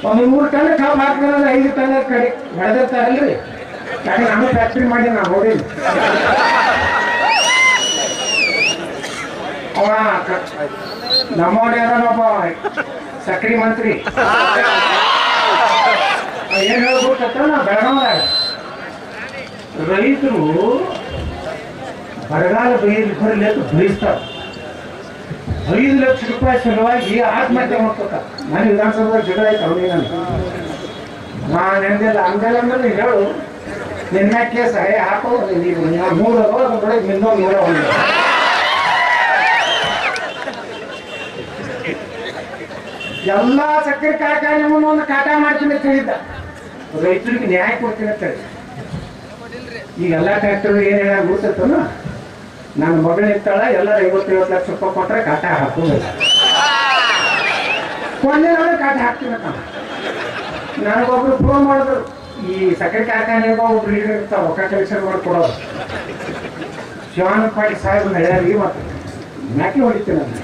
ಒಂದು ಮೂರು ಟನ್ ಕಬ್ಬು ಹಾಕಿದ್ರೆ ಐದು ಟನ್ ಕಡೆ ಹೊಡೆದಿರ್ತಾರಲ್ರಿ ಯಾಕೆ ನಾನು ಫ್ಯಾಕ್ಟ್ರಿ ಮಾಡಿ ನಾ ನೋಡಿನಿ ಅವ ಕ- ನಮ್ಮವನೇ ಅದಾನೊಬ್ಬ ಸಕ್ರಿ ಮಂತ್ರಿ ಅವ ಏನ್ ಹೇಳ್ಬಿಟ್ಟ ನಾ ಬೆಳಗಾವದಾಗ ರೈತರು ಬರಗಾಲ ಬೈಲಿ ಬರಲಿ ಅಂತ ಬಯಸ್ತಾರ ಐದು ಲಕ್ಷ ರೂಪಾಯಿ ಸಲುವಾಗಿ ಆತ್ಮಹತ್ಯೆ ಮಾಡ್ಕೊತ ನಾನು ವಿಧಾನಸಭೆದಾಗ ಜಗಳ ಆಯ್ತು ಅವನಿಗೆ ನಾನು ನಾನು ಎಂದಿಲ್ಲ ಹಂಗಲ್ಲ ಅಂದ್ರೆ ಹೇಳು, ನಿನ್ನ ಕೇಸ್ ಏ ಹಾಕೋ ನೀವು ಮೂರು ಅದಾವ ಅದ್ರ ಕಡೆ ಇನ್ನೊಂದು ನೂರ ಒಂದು ಎಲ್ಲಾ ಸಕ್ಕರೆ ಕಾರ್ಖಾನೆ ಮುಂದೆ ಒಂದು ಕಾಟ ಮಾಡ್ತೀನಿ ಅಂತ ಹೇಳಿದ್ದ. ರೈತರಿಗೆ ನ್ಯಾಯ ಕೊಡ್ತೀನಿ ಅಂತ ಹೇಳಿ ಈಗ ಎಲ್ಲ ಟ್ರ್ಯಾಕ್ಟರ್ ಏನ್ ಹೇಳ ಗುರ್ತೈತನ ನನ್ನ ಮಗಳಿರ್ತಾಳ ಎಲ್ಲರೂ ಐವತ್ತೈವತ್ತು ಲಕ್ಷ ರೂಪಾಯಿ ಕೊಟ್ರೆ ಕಾಟ ಹಾಕೋದಿಲ್ಲ ಕೊನೆ ನೋಡಿ ಕಾಟ ಹಾಕ್ತೀನಿ ಅಂತ. ನನಗೊಬ್ರು ಫೋನ್ ಮಾಡಿದ್ರು, ಈ ಸಕ್ಕರೆ ಕಾರ್ಖಾನೆ ಒಬ್ರು ಲೀಡರ್ ಇರ್ತಾವ ರೊಕ್ಕ ಕಲೆಕ್ಷನ್ ಮಾಡಿ ಶಿವಾನಂದ ಪಾಟೀಲ್ ಸಾಹೇಬ್ ಹೇಳ್ಯಾರಿ ಮತ್ತೆ, ಮ್ಯಾಕೆ ಹೊಡಿತೀನಿ ನಾನು?